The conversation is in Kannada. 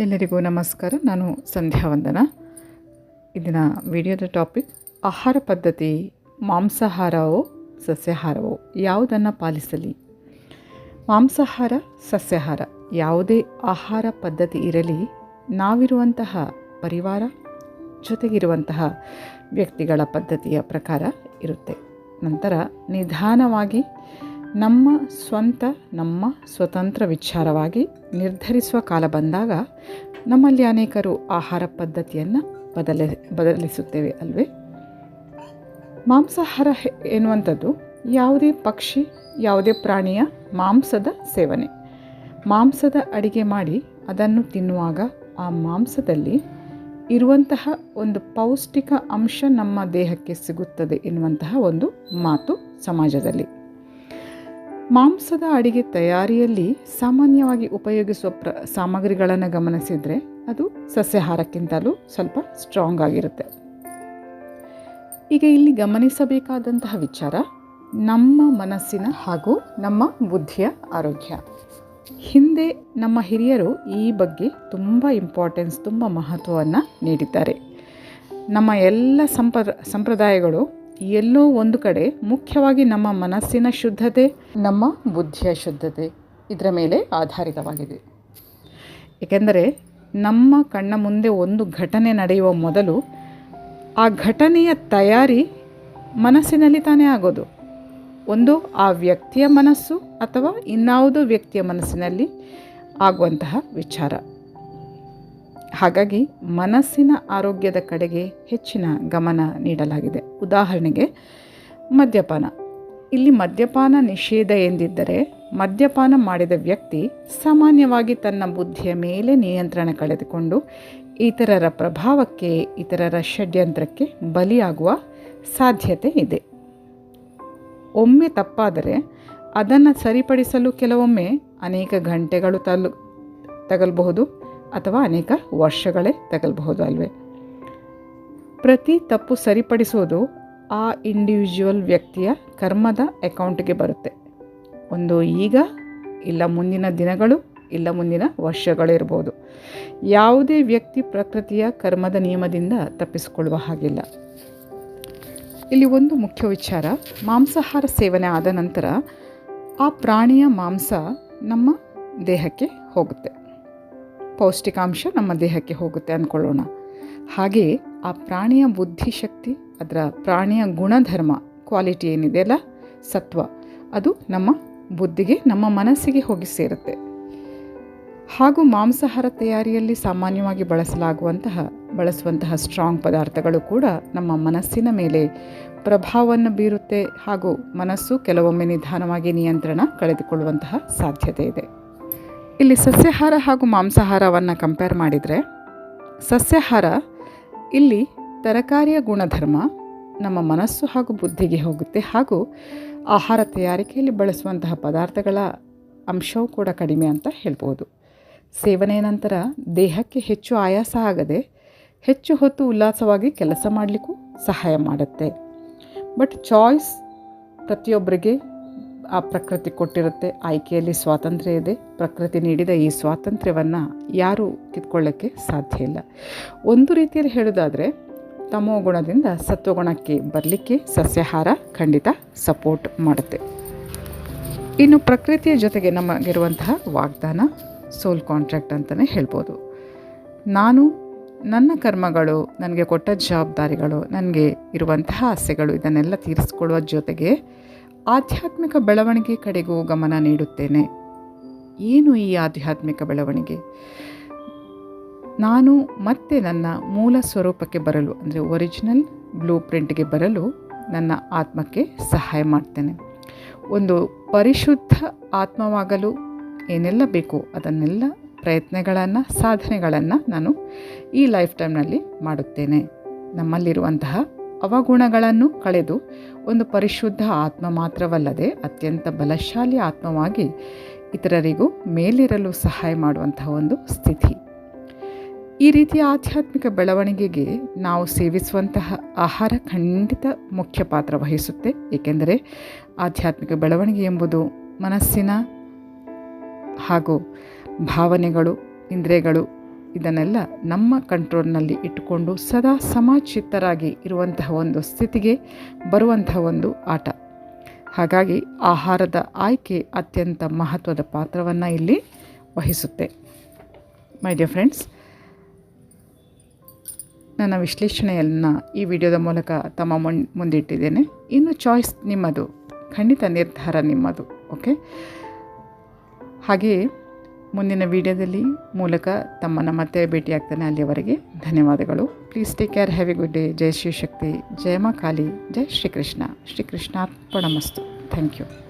ಎಲ್ಲರಿಗೂ ನಮಸ್ಕಾರ. ನಾನು ಸಂಧ್ಯಾ ವಂದನ. ಇಂದಿನ ವಿಡಿಯೋದ ಟಾಪಿಕ್, ಆಹಾರ ಪದ್ಧತಿ, ಮಾಂಸಾಹಾರವೋ, ಸಸ್ಯಾಹಾರವೋ, ಯಾವುದನ್ನು ಪಾಲಿಸಲಿ? ಮಾಂಸಾಹಾರ, ಸಸ್ಯಾಹಾರ, ಯಾವುದೇ ಆಹಾರ ಪದ್ಧತಿ ಇರಲಿ, ನಾವಿರುವಂತಹ ಪರಿವಾರ, ಜೊತೆಗಿರುವಂತಹ ವ್ಯಕ್ತಿಗಳ ಪದ್ಧತಿಯ ಪ್ರಕಾರ ಇರುತ್ತೆ. ನಂತರ ನಿಧಾನವಾಗಿ ನಮ್ಮ ಸ್ವಂತ, ನಮ್ಮ ಸ್ವತಂತ್ರ ವಿಚಾರವಾಗಿ ನಿರ್ಧರಿಸುವ ಕಾಲ ಬಂದಾಗ ನಮ್ಮಲ್ಲಿ ಅನೇಕರು ಆಹಾರ ಪದ್ಧತಿಯನ್ನು ಬದಲ, ಬದಲಿಸುತ್ತೇವೆ ಅಲ್ವೇ? ಮಾಂಸಾಹಾರ ಎನ್ನುವಂಥದ್ದು ಯಾವುದೇ ಪಕ್ಷಿ, ಯಾವುದೇ ಪ್ರಾಣಿಯ ಮಾಂಸದ ಸೇವನೆ. ಮಾಂಸದ ಅಡಿಗೆ ಮಾಡಿ ಅದನ್ನು ತಿನ್ನುವಾಗ ಆ ಮಾಂಸದಲ್ಲಿ ಇರುವಂತಹ ಒಂದು ಪೌಷ್ಟಿಕ ಅಂಶ ನಮ್ಮ ದೇಹಕ್ಕೆ ಸಿಗುತ್ತದೆ ಎನ್ನುವಂತಹ ಒಂದು ಮಾತು ಸಮಾಜದಲ್ಲಿ. ಮಾಂಸದ ಅಡಿಗೆ ತಯಾರಿಯಲ್ಲಿ ಸಾಮಾನ್ಯವಾಗಿ ಉಪಯೋಗಿಸುವ ಪ್ರ ಸಾಮಗ್ರಿಗಳನ್ನು ಗಮನಿಸಿದರೆ ಅದು ಸಸ್ಯಾಹಾರಕ್ಕಿಂತಲೂ ಸ್ವಲ್ಪ ಸ್ಟ್ರಾಂಗ್ ಆಗಿರುತ್ತೆ. ಈಗ ಇಲ್ಲಿ ಗಮನಿಸಬೇಕಾದಂತಹ ವಿಚಾರ ನಮ್ಮ ಮನಸ್ಸಿನ ಹಾಗೂ ನಮ್ಮ ಬುದ್ಧಿಯ ಆರೋಗ್ಯ. ಹಿಂದೆ ನಮ್ಮ ಹಿರಿಯರು ಈ ಬಗ್ಗೆ ತುಂಬ ಇಂಪಾರ್ಟೆನ್ಸ್ ತುಂಬ ಮಹತ್ವವನ್ನು ನೀಡಿದ್ದಾರೆ. ನಮ್ಮ ಎಲ್ಲ ಸಂಪ್ರ, ಸಂಪ್ರದಾಯಗಳು ಎಲ್ಲೋ ಒಂದು ಕಡೆ ಮುಖ್ಯವಾಗಿ ನಮ್ಮ ಮನಸ್ಸಿನ ಶುದ್ಧತೆ, ನಮ್ಮ ಬುದ್ಧಿಯ ಶುದ್ಧತೆ ಇದರ ಮೇಲೆ ಆಧಾರಿತವಾಗಿದೆ. ಏಕೆಂದರೆ ನಮ್ಮ ಕಣ್ಣ ಮುಂದೆ ಒಂದು ಘಟನೆ ನಡೆಯುವ ಮೊದಲು ಆ ಘಟನೆಯ ತಯಾರಿ ಮನಸ್ಸಿನಲ್ಲಿ ತಾನೇ ಆಗೋದು. ಒಂದು ಆ ವ್ಯಕ್ತಿಯ ಮನಸ್ಸು ಅಥವಾ ಇನ್ನಾವುದೋ ವ್ಯಕ್ತಿಯ ಮನಸ್ಸಿನಲ್ಲಿ ಆಗುವಂತಹ ವಿಚಾರ. ಹಾಗಾಗಿ ಮನಸ್ಸಿನ ಆರೋಗ್ಯದ ಕಡೆಗೆ ಹೆಚ್ಚಿನ ಗಮನ ನೀಡಲಾಗಿದೆ. ಉದಾಹರಣೆಗೆ, ಮದ್ಯಪಾನ. ಇಲ್ಲಿ ಮದ್ಯಪಾನ ನಿಷೇಧ ಎಂದಿದ್ದರೆ, ಮದ್ಯಪಾನ ಮಾಡಿದ ವ್ಯಕ್ತಿ ಸಾಮಾನ್ಯವಾಗಿ ತನ್ನ ಬುದ್ಧಿಯ ಮೇಲೆ ನಿಯಂತ್ರಣ ಕಳೆದುಕೊಂಡು ಇತರರ ಪ್ರಭಾವಕ್ಕೆ, ಇತರರ ಷಡ್ಯಂತ್ರಕ್ಕೆ ಬಲಿಯಾಗುವ ಸಾಧ್ಯತೆ ಇದೆ. ಒಮ್ಮೆ ತಪ್ಪಾದರೆ ಅದನ್ನು ಸರಿಪಡಿಸಲು ಕೆಲವೊಮ್ಮೆ ಅನೇಕ ಗಂಟೆಗಳು ತಲು ತಗಲಬಹುದು. ಅಥವಾ ಅನೇಕ ವರ್ಷಗಳೇ ತಗಲಬಹುದು ಅಲ್ವೇ? ಪ್ರತಿ ತಪ್ಪು ಸರಿಪಡಿಸೋದು ಆ ಇಂಡಿವಿಜುವಲ್ ವ್ಯಕ್ತಿಯ ಕರ್ಮದ ಅಕೌಂಟ್ಗೆ ಬರುತ್ತೆ. ಒಂದು ಈಗ, ಇಲ್ಲ ಮುಂದಿನ ದಿನಗಳು, ಇಲ್ಲ ಮುಂದಿನ ವರ್ಷಗಳಿರ್ಬೋದು. ಯಾವುದೇ ವ್ಯಕ್ತಿ ಪ್ರಕೃತಿಯ ಕರ್ಮದ ನಿಯಮದಿಂದ ತಪ್ಪಿಸಿಕೊಳ್ಳುವ ಹಾಗಿಲ್ಲ. ಇಲ್ಲಿ ಒಂದು ಮುಖ್ಯ ವಿಚಾರ, ಮಾಂಸಾಹಾರ ಸೇವನೆ ಆದ ನಂತರ ಆ ಪ್ರಾಣಿಯ ಮಾಂಸ ನಮ್ಮ ದೇಹಕ್ಕೆ ಹೋಗುತ್ತೆ. ಪೌಷ್ಟಿಕಾಂಶ ನಮ್ಮ ದೇಹಕ್ಕೆ ಹೋಗುತ್ತೆ ಅಂದ್ಕೊಳ್ಳೋಣ. ಹಾಗೆಯೇ ಆ ಪ್ರಾಣಿಯ ಬುದ್ಧಿಶಕ್ತಿ, ಅದರ ಪ್ರಾಣಿಯ ಗುಣಧರ್ಮ ಕ್ವಾಲಿಟಿ ಏನಿದೆಯಲ್ಲ ಸತ್ವ. ಅದು ನಮ್ಮ ಬುದ್ಧಿಗೆ, ನಮ್ಮ ಮನಸ್ಸಿಗೆ ಹೋಗಿ ಸೇರುತ್ತೆ. ಹಾಗೂ ಮಾಂಸಾಹಾರ ತಯಾರಿಯಲ್ಲಿ ಸಾಮಾನ್ಯವಾಗಿ ಬಳಸಲಾಗುವಂತಹ, ಬಳಸುವಂತಹ ಸ್ಟ್ರಾಂಗ್ ಪದಾರ್ಥಗಳು ಕೂಡ ನಮ್ಮ ಮನಸ್ಸಿನ ಮೇಲೆ ಪ್ರಭಾವವನ್ನು ಬೀರುತ್ತೆ ಹಾಗೂ ಮನಸ್ಸು ಕೆಲವೊಮ್ಮೆ ನಿಧಾನವಾಗಿ ನಿಯಂತ್ರಣ ಕಳೆದುಕೊಳ್ಳುವಂತಹ ಸಾಧ್ಯತೆ ಇದೆ. ಇಲ್ಲಿ ಸಸ್ಯಾಹಾರ ಹಾಗೂ ಮಾಂಸಾಹಾರವನ್ನು ಕಂಪೇರ್ ಮಾಡಿದರೆ, ಸಸ್ಯಾಹಾರ ಇಲ್ಲಿ ತರಕಾರಿಯ ಗುಣಧರ್ಮ, ನಮ್ಮ ಮನಸ್ಸು ಹಾಗೂ ಬುದ್ಧಿಗೆ ಹೋಗುತ್ತೆ ಹಾಗೂ ಆಹಾರ ತಯಾರಿಕೆಯಲ್ಲಿ ಬಳಸುವಂತಹ ಪದಾರ್ಥಗಳ ಅಂಶವೂ ಕೂಡ ಕಡಿಮೆ ಅಂತ ಹೇಳ್ಬೋದು. ಸೇವನೆಯ ನಂತರ ದೇಹಕ್ಕೆ ಹೆಚ್ಚು ಆಯಾಸ ಆಗದೆ ಹೆಚ್ಚು ಹೊತ್ತು ಉಲ್ಲಾಸವಾಗಿ ಕೆಲಸ ಮಾಡಲಿಕ್ಕೂ ಸಹಾಯ ಮಾಡುತ್ತೆ. ಬಟ್ ಚಾಯ್ಸ್ ಪ್ರತಿಯೊಬ್ಬರಿಗೆ ಆ ಪ್ರಕೃತಿ ಕೊಟ್ಟಿರುತ್ತೆ. ಆಯ್ಕೆಯಲ್ಲಿ ಸ್ವಾತಂತ್ರ್ಯ ಇದೆ. ಪ್ರಕೃತಿ ನೀಡಿದ ಈ ಸ್ವಾತಂತ್ರ್ಯವನ್ನು ಯಾರೂ ಕಿತ್ಕೊಳ್ಳೋಕ್ಕೆ ಸಾಧ್ಯ ಇಲ್ಲ. ಒಂದು ರೀತಿಯಲ್ಲಿ ಹೇಳೋದಾದರೆ, ತಮೋ ಗುಣದಿಂದ ಸತ್ವಗುಣಕ್ಕೆ ಬರಲಿಕ್ಕೆ ಸಸ್ಯಾಹಾರ ಖಂಡಿತ ಸಪೋರ್ಟ್ ಮಾಡುತ್ತೆ. ಇನ್ನು ಪ್ರಕೃತಿಯ ಜೊತೆಗೆ ನಮಗಿರುವಂತಹ ವಾಗ್ದಾನ ಸೋಲ್ ಕಾಂಟ್ರಾಕ್ಟ್ ಅಂತಲೇ ಹೇಳ್ಬೋದು. ನಾನು, ನನ್ನ ಕರ್ಮಗಳು, ನನಗೆ ಕೊಟ್ಟ ಜವಾಬ್ದಾರಿಗಳು, ನನಗೆ ಇರುವಂತಹ ಆಸೆಗಳು, ಇದನ್ನೆಲ್ಲ ತೀರಿಸಿಕೊಳ್ಳುವ ಜೊತೆಗೆ ಆಧ್ಯಾತ್ಮಿಕ ಬೆಳವಣಿಗೆ ಕಡೆಗೂ ಗಮನ ನೀಡುತ್ತೇನೆ. ಏನು ಈ ಆಧ್ಯಾತ್ಮಿಕ ಬೆಳವಣಿಗೆ? ನಾನು ಮತ್ತೆ ನನ್ನ ಮೂಲ ಸ್ವರೂಪಕ್ಕೆ ಬರಲು, ಅಂದರೆ ಒರಿಜಿನಲ್ ಬ್ಲೂ ಪ್ರಿಂಟ್ಗೆ ಬರಲು ನನ್ನ ಆತ್ಮಕ್ಕೆ ಸಹಾಯ ಮಾಡ್ತೇನೆ. ಒಂದು ಪರಿಶುದ್ಧ ಆತ್ಮವಾಗಲು ಏನೆಲ್ಲ ಬೇಕು, ಅದನ್ನೆಲ್ಲ ಪ್ರಯತ್ನಗಳನ್ನು, ಸಾಧನೆಗಳನ್ನು ನಾನು ಈ ಲೈಫ್ ಟೈಮ್ನಲ್ಲಿ ಮಾಡುತ್ತೇನೆ. ನಮ್ಮಲ್ಲಿರುವಂತಹ ಅವಗುಣಗಳನ್ನು ಕಳೆದು ಒಂದು ಪರಿಶುದ್ಧ ಆತ್ಮ ಮಾತ್ರವಲ್ಲದೆ ಅತ್ಯಂತ ಬಲಶಾಲಿ ಆತ್ಮವಾಗಿ ಇತರರಿಗೂ ಮೇಲಿರಲು ಸಹಾಯ ಮಾಡುವಂತಹ ಒಂದು ಸ್ಥಿತಿ. ಈ ರೀತಿಯ ಆಧ್ಯಾತ್ಮಿಕ ಬೆಳವಣಿಗೆಗೆ ನಾವು ಸೇವಿಸುವಂತಹ ಆಹಾರ ಖಂಡಿತ ಮುಖ್ಯ ಪಾತ್ರ ವಹಿಸುತ್ತೆ. ಏಕೆಂದರೆ ಆಧ್ಯಾತ್ಮಿಕ ಬೆಳವಣಿಗೆ ಎಂಬುದು ಮನಸ್ಸಿನ ಹಾಗೂ ಭಾವನೆಗಳು, ಇಂದ್ರಿಯಗಳು ಇದನ್ನೆಲ್ಲ ನಮ್ಮ ಕಂಟ್ರೋಲ್ನಲ್ಲಿ ಇಟ್ಟುಕೊಂಡು ಸದಾ ಸಮಚಿತ್ತರಾಗಿ ಇರುವಂತಹ ಒಂದು ಸ್ಥಿತಿಗೆ ಬರುವಂತಹ ಒಂದು ಆಟ. ಹಾಗಾಗಿ ಆಹಾರದ ಆಯ್ಕೆ ಅತ್ಯಂತ ಮಹತ್ವದ ಪಾತ್ರವನ್ನು ಇಲ್ಲಿ ವಹಿಸುತ್ತೆ. ಮೈ ಡಿಯರ್ ಫ್ರೆಂಡ್ಸ್ ನನ್ನ ವಿಶ್ಲೇಷಣೆಯನ್ನು ಈ ವಿಡಿಯೋದ ಮೂಲಕ ತಮ್ಮ ಮುನ್, ಮುಂದಿಟ್ಟಿದ್ದೇನೆ. ಇನ್ನು ಚಾಯ್ಸ್ ನಿಮ್ಮದು. ಖಂಡಿತ ನಿರ್ಧಾರ ನಿಮ್ಮದು. ಓಕೆ ಹಾಗೆಯೇ ಮುಂದಿನ ವಿಡಿಯೋದಲ್ಲಿ ಮೂಲಕ ತಮ್ಮನ್ನು ಮತ್ತೆ ಭೇಟಿಯಾಗ್ತಾನೆ ಅಲ್ಲಿಯವರೆಗೆ. ಧನ್ಯವಾದಗಳು. Please take care have a good day ಜಯ ಶ್ರೀ ಶಕ್ತಿ. ಜಯ ಮಾ ಕಾಳಿ ಜೈ ಶ್ರೀಕೃಷ್ಣ. ಶ್ರೀಕೃಷ್ಣಾರ್ಪಣಮಸ್ತು. Thank you